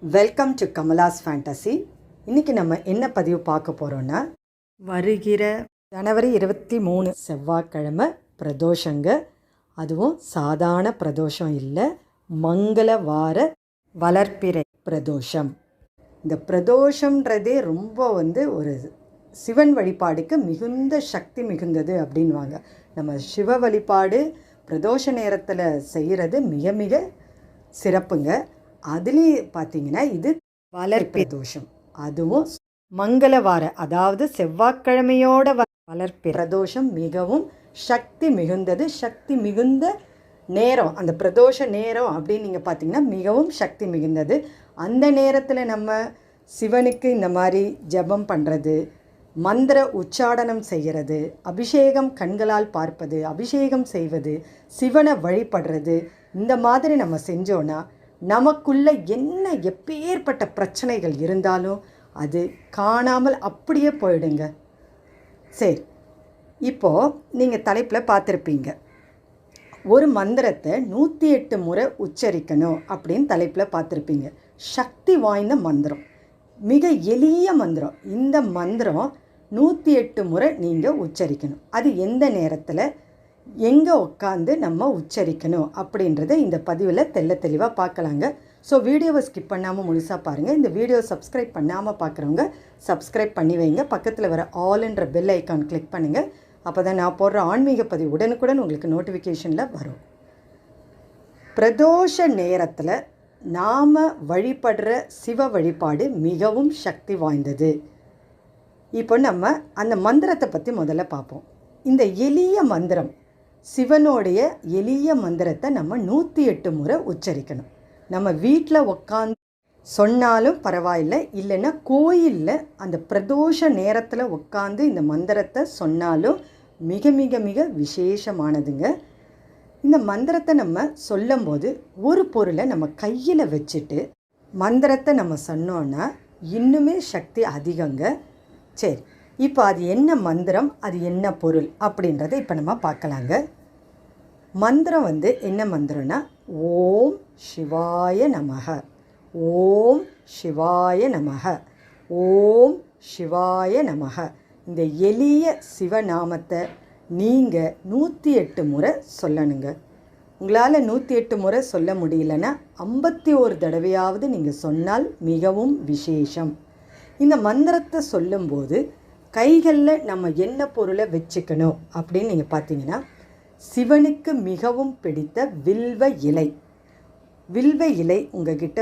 Welcome to Kamala's fantasy இன்றைக்கி நம்ம என்ன பதிவு பார்க்க போகிறோன்னா வருகிற ஜனவரி இருபத்தி மூணு செவ்வாய்க்கிழமை பிரதோஷங்க. அதுவும் சாதாரண பிரதோஷம் இல்லை மங்கள வார வளர்ப்பிறை பிரதோஷம். இந்த பிரதோஷம்ன்றதே ரொம்ப வந்து ஒரு சிவன் வழிபாடுக்கு மிகுந்த சக்தி மிகுந்தது அப்படின்வாங்க. நம்ம சிவ வழிபாடு பிரதோஷ நேரத்தில் செய்கிறது மிக மிக சிறப்புங்க. அதுலேயும் பார்த்தீங்கன்னா இது வளர் பிரதோஷம். அதுவும் மங்களவார அதாவது செவ்வாய்க்கிழமையோட வ பிரதோஷம் மிகவும் சக்தி மிகுந்தது சக்தி மிகுந்த நேரம். அந்த பிரதோஷ நேரம் அப்படின்னு நீங்கள் பார்த்தீங்கன்னா மிகவும் சக்தி மிகுந்தது. அந்த நேரத்தில் நம்ம சிவனுக்கு இந்த மாதிரி ஜெபம் பண்ணுறது மந்திர உச்சாடனம் செய்கிறது அபிஷேகம் கண்களால் பார்ப்பது அபிஷேகம் செய்வது சிவனை வழிபடுறது இந்த மாதிரி நம்ம செஞ்சோன்னா நமக்குள்ள என்ன எப்பேற்பட்ட பிரச்சனைகள் இருந்தாலும் அது காணாமல் அப்படியே போயிடுங்க. சரி இப்போது நீங்கள் தலைப்பில் பார்த்துருப்பீங்க. ஒரு மந்திரத்தை நூற்றி எட்டு முறை உச்சரிக்கணும் அப்படின்னு தலைப்பில் பார்த்துருப்பீங்க. சக்தி வாய்ந்த மந்திரம். மிக எளிய மந்திரம். இந்த மந்திரம் நூற்றி எட்டு முறை நீங்கள் உச்சரிக்கணும். அது எந்த நேரத்தில்? எங்கே உட்காந்து நம்ம உச்சரிக்கணும் அப்படின்றத இந்த பதிவில் தெள்ள தெளிவாக பார்க்கலாங்க ஸோ வீடியோவை ஸ்கிப் பண்ணாமல் முழுசாக பாருங்கள் இந்த வீடியோ சப்ஸ்கிரைப் பண்ணாமல் பார்க்குறவங்க சப்ஸ்கிரைப் பண்ணி வைங்க. பக்கத்தில் வர ஆல்ன்ற பெல் ஐக்கான் கிளிக் பண்ணுங்கள் அப்போ தான் நான் போடுற ஆன்மீக பதிவு உடனுக்குடன் உங்களுக்கு நோட்டிஃபிகேஷனில் வரும். பிரதோஷ நேரத்தில் நாம் வழிபடுற சிவ வழிபாடு மிகவும் சக்தி வாய்ந்தது. இப்போ நம்ம அந்த மந்திரத்தை பற்றி முதல்ல பார்ப்போம். இந்த எளிய மந்திரம் சிவனுடைய எளிய மந்திரத்தை நம்ம நூற்றி எட்டு முறை உச்சரிக்கணும். நம்ம வீட்டில் உக்காந்து சொன்னாலும் பரவாயில்ல இல்லைன்னா கோயிலில் அந்த பிரதோஷ நேரத்தில் உட்காந்து இந்த மந்திரத்தை சொன்னாலும் மிக மிக மிக விசேஷமானதுங்க. இந்த மந்திரத்தை நம்ம சொல்லும்போது ஒரு பொருளை நம்ம கையில் வச்சுட்டு மந்திரத்தை நம்ம சொன்னோன்னா இன்னுமே சக்தி அதிகங்க. சரி இப்போ அது என்ன மந்திரம் அது என்ன பொருள் அப்படின்றத இப்போ நம்ம பார்க்கலாங்க. மந்திரம் வந்து என்ன மந்திரம்னா ஓம் சிவாய நமக ஓம் சிவாய நமக ஓம் சிவாய நமக இந்த எளிய சிவநாமத்தை நீங்கள் நூற்றி எட்டு முறை சொல்லணுங்க. உங்களால் நூற்றி எட்டு முறை சொல்ல முடியலன்னா ஐம்பத்தி ஒரு தடவையாவது நீங்கள் சொன்னால் மிகவும் விசேஷம். இந்த மந்திரத்தை சொல்லும்போது கைகளில் நம்ம என்ன பொருளை வச்சுக்கணும் அப்படின்னு நீங்கள் பார்த்தீங்கன்னா சிவனுக்கு மிகவும் பிடித்த வில்வ இலை. வில்வ இலை உங்ககிட்ட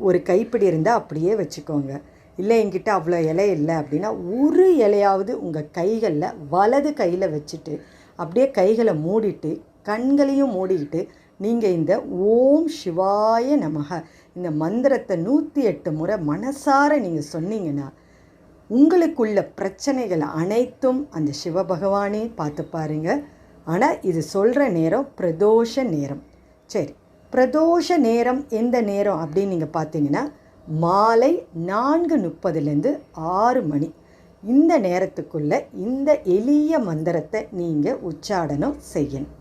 ஒரு கைப்பிடி இருந்தால் அப்படியே வச்சுக்கோங்க. இல்லை என்கிட்ட அவ்வளோ இலை இல்லை அப்படின்னா ஒரு இலையாவது உங்கள் கைகளில் வலது கையில் வச்சுட்டு அப்படியே கைகளை மூடிட்டு கண்களையும் மூடிக்கிட்டு நீங்கள் இந்த ஓம் சிவாய நமக இந்த மந்திரத்தை நூற்றி எட்டு முறை மனசார நீங்கள் சொன்னீங்கன்னா உங்களுக்குள்ள பிரச்சனைகள் அனைத்தும் அந்த சிவபகவானே பார்த்து பாருங்க. ஆனால் இது சொல்கிற நேரம் பிரதோஷ நேரம். சரி பிரதோஷ நேரம் எந்த நேரம் அப்படின்னு நீங்கள் பார்த்தீங்கன்னா மாலை நான்கு முப்பதுலேருந்து ஆறு மணி. இந்த நேரத்துக்குள்ள இந்த எளிய மந்திரத்தை நீங்கள் உச்சாடனம் செய்யணும்.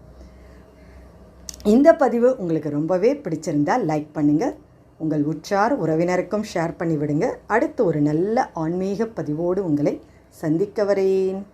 இந்த பதிவு உங்களுக்கு ரொம்பவே பிடிச்சிருந்தால் லைக் பண்ணுங்கள் உங்கள் உற்றார் உறவினருக்கும் ஷேர் பண்ணிவிடுங்க. அடுத்து ஒரு நல்ல ஆன்மீக பதிவோடு உங்களை சந்திக்க வரேன்.